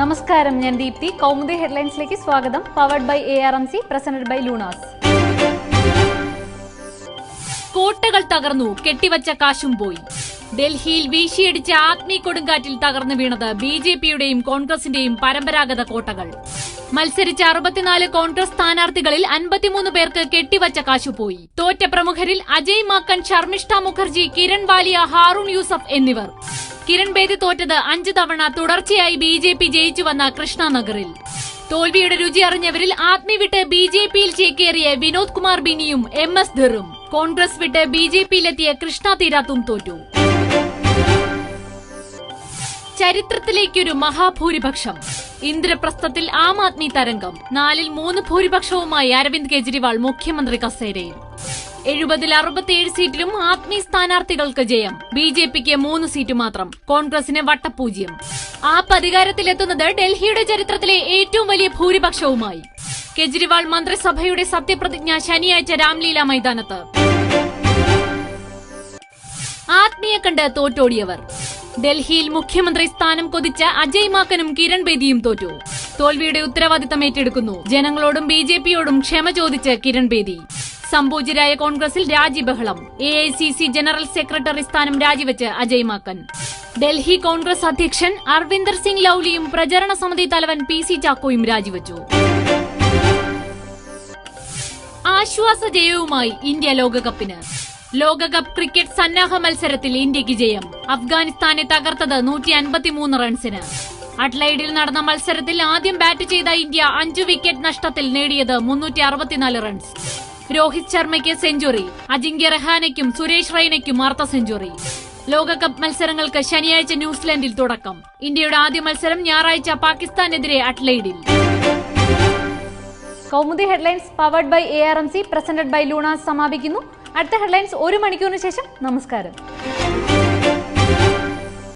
നമസ്കാരം ഞാൻ ദീപ്തി. കൗമുദി ഹെഡ്ലൈൻസിലേക്ക് സ്വാഗതം. Powered by A R M C presented by Lunas കോട്ടകൾ തകർന്നു കെട്ടിവച്ച കാശും പോയി. ഡൽഹിയിൽ വീശിയടിച്ച ആത്മീ കൊടുങ്കാറ്റിൽ തകർന്നു വീണത് ബി ജെ പിയുടെയും കോൺഗ്രസിന്റെയും പരമ്പരാഗത കോട്ടകൾ. മത്സരിച്ച അറുപത്തിനാല് കോൺഗ്രസ് സ്ഥാനാർത്ഥികളിൽ അൻപത്തിമൂന്ന് പേർക്ക് കെട്ടിവച്ച കാശു പോയി. തോറ്റ പ്രമുഖരിൽ അജയ് മാക്കൻ ശർമിഷ്ഠ മുഖർജി കിരൺ വാലിയ ഹാറൂൺ യൂസഫ് എന്നിവർ. കിരൺ ബേദി തോറ്റത് അഞ്ച് തവണ തുടർച്ചയായി ബി ജെ പി ജയിച്ചു വന്ന കൃഷ്ണനഗറിൽ. തോൽവിയുടെ രുചി അറിഞ്ഞവരിൽ ആത്മി വിട്ട് ബി ജെ പിയിൽ ചേക്കേറിയ വിനോദ് കുമാർ ബിനിയും എം എസ് ധറും. കോൺഗ്രസ് വിട്ട് ബി ജെ പിയിലെത്തിയ കൃഷ്ണ തീരാത്തും തോറ്റു. ചരിത്രത്തിലേക്കൊരു മഹാഭൂരിപക്ഷം. ഇന്ദ്രപ്രസ്ഥത്തിൽ ആം ആദ്മി തരംഗം. നാലിൽ മൂന്ന് ഭൂരിപക്ഷവുമായി അരവിന്ദ് കെജ്രിവാൾ മുഖ്യമന്ത്രി കസേരയിൽ. എഴുപതിൽ അറുപത്തിയേഴ് സീറ്റിലും ആത്മി സ്ഥാനാർത്ഥികൾക്ക് ജയം. ബി ജെ പിക്ക് മൂന്ന് സീറ്റ് മാത്രം. കോൺഗ്രസിന് വട്ടപൂജ്യം. ആപ്പ് അധികാരത്തിലെത്തുന്നത് ഡൽഹിയുടെ ചരിത്രത്തിലെ ഏറ്റവും വലിയ ഭൂരിപക്ഷവുമായി. കെജ്രിവാൾ മന്ത്രിസഭയുടെ സത്യപ്രതിജ്ഞ ശനിയാഴ്ച രാംലീല മൈതാനത്ത്. ആത്മീയെ കണ്ട് തോറ്റോടിയവർ. ഡൽഹിയിൽ മുഖ്യമന്ത്രി സ്ഥാനം കൊതിച്ച അജയ് മാക്കനും കിരൺ ബേദിയും തോറ്റു. തോൽവിയുടെ ഉത്തരവാദിത്തം ഏറ്റെടുക്കുന്നു. ജനങ്ങളോടും ബി ക്ഷമ ചോദിച്ച് കിരൺ ബേദി. സംപൂജ്യരായ കോൺഗ്രസിൽ രാജിബഹളം A I C C general secretary സ്ഥാനം രാജിവെച്ച് അജയ് മാക്കൻ ഡൽഹി കോൺഗ്രസ് അധ്യക്ഷൻ അർവിന്ദർ സിംഗ് ലൌലിയും പ്രചരണ സമിതി തലവൻ പി സി ചാക്കോയും രാജിവെച്ചു. ആശ്വാസ ജയവുമായി ഇന്ത്യ ലോകകപ്പിന്. ലോകകപ്പ് ക്രിക്കറ്റ് സന്നാഹ മത്സരത്തിൽ ഇന്ത്യയ്ക്ക് ജയം. അഫ്ഗാനിസ്ഥാനെ തകർത്തത് നൂറ്റി അൻപത്തിമൂന്ന് റൺസിന്. അഡ്ലൈഡിൽ നടന്ന മത്സരത്തിൽ ആദ്യം ബാറ്റ് ചെയ്ത ഇന്ത്യ അഞ്ചു വിക്കറ്റ് നഷ്ടത്തിൽ നേടിയത് മുന്നൂറ്റി റൺസ്. രോഹിത് ശർമ്മയ്ക്ക് സെഞ്ചുറി അജിങ്ക്യ റഹാനയ്ക്കും സുരേഷ് റൈനയ്ക്കും അർദ്ധ സെഞ്ചുറി. ലോകകപ്പ് മത്സരങ്ങൾക്ക് ശനിയാഴ്ച ന്യൂസിലൻഡിൽ തുടക്കം. ഇന്ത്യയുടെ ആദ്യ മത്സരം ഞായറാഴ്ച പാകിസ്ഥാനെതിരെ അഡ്ലൈഡിൽ. Kaumudi headlines powered by A R M C presented by Lunas സമാപിക്കുന്നു. അടുത്ത ഹെഡ്ലൈൻസ് ഒരു മണിക്കൂറിന് ശേഷം. നമസ്കാരം.